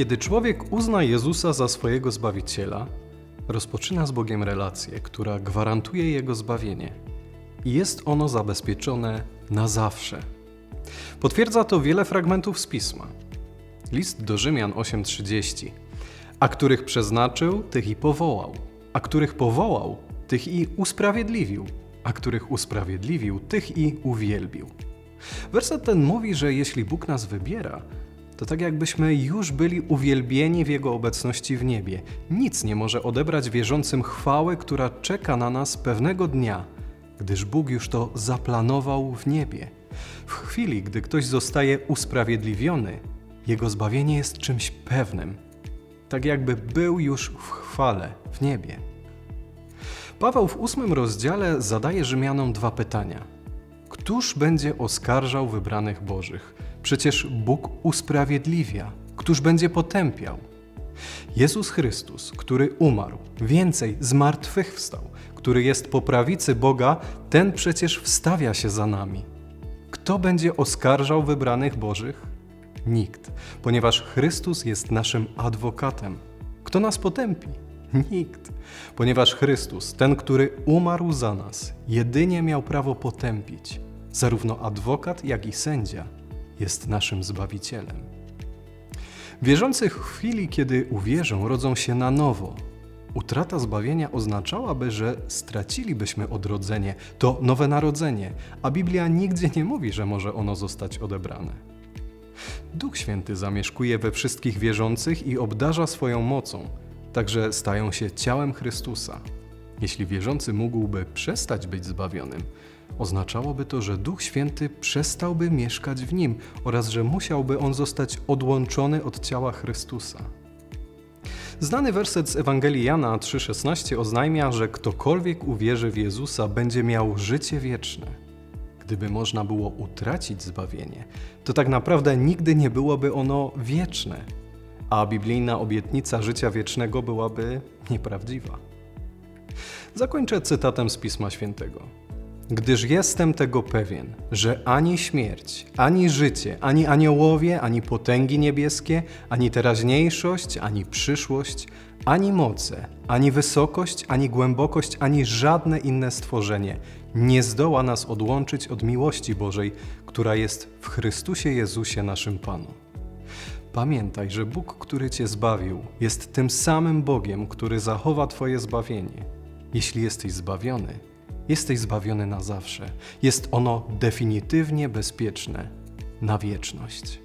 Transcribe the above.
Kiedy człowiek uzna Jezusa za swojego zbawiciela, rozpoczyna z Bogiem relację, która gwarantuje jego zbawienie. I jest ono zabezpieczone na zawsze. Potwierdza to wiele fragmentów z pisma. List do Rzymian 8:30. A których przeznaczył, tych i powołał. A których powołał, tych i usprawiedliwił. A których usprawiedliwił, tych i uwielbił. Werset ten mówi, że jeśli Bóg nas wybiera, to tak jakbyśmy już byli uwielbieni w Jego obecności w niebie. Nic nie może odebrać wierzącym chwały, która czeka na nas pewnego dnia, gdyż Bóg już to zaplanował w niebie. W chwili, gdy ktoś zostaje usprawiedliwiony, jego zbawienie jest czymś pewnym, tak jakby był już w chwale w niebie. Paweł w ósmym rozdziale zadaje Rzymianom dwa pytania. Któż będzie oskarżał wybranych Bożych? Przecież Bóg usprawiedliwia. Któż będzie potępiał? Jezus Chrystus, który umarł, więcej zmartwychwstał, który jest po prawicy Boga, ten przecież wstawia się za nami. Kto będzie oskarżał wybranych Bożych? Nikt, ponieważ Chrystus jest naszym adwokatem. Kto nas potępi? Nikt, ponieważ Chrystus, ten, który umarł za nas, jedynie miał prawo potępić. Zarówno adwokat, jak i sędzia jest naszym zbawicielem. Wierzący w chwili, kiedy uwierzą, rodzą się na nowo. Utrata zbawienia oznaczałaby, że stracilibyśmy odrodzenie, to nowe narodzenie, a Biblia nigdzie nie mówi, że może ono zostać odebrane. Duch Święty zamieszkuje we wszystkich wierzących i obdarza swoją mocą, także stają się ciałem Chrystusa. Jeśli wierzący mógłby przestać być zbawionym, oznaczałoby to, że Duch Święty przestałby mieszkać w nim oraz że musiałby on zostać odłączony od ciała Chrystusa. Znany werset z Ewangelii Jana 3,16 oznajmia, że ktokolwiek uwierzy w Jezusa będzie miał życie wieczne. Gdyby można było utracić zbawienie, to tak naprawdę nigdy nie byłoby ono wieczne, a biblijna obietnica życia wiecznego byłaby nieprawdziwa. Zakończę cytatem z Pisma Świętego. Gdyż jestem tego pewien, że ani śmierć, ani życie, ani aniołowie, ani potęgi niebieskie, ani teraźniejszość, ani przyszłość, ani moce, ani wysokość, ani głębokość, ani żadne inne stworzenie nie zdoła nas odłączyć od miłości Bożej, która jest w Chrystusie Jezusie naszym Panu. Pamiętaj, że Bóg, który Cię zbawił, jest tym samym Bogiem, który zachowa Twoje zbawienie. Jeśli jesteś zbawiony, jesteś zbawiony na zawsze. Jest ono definitywnie bezpieczne na wieczność.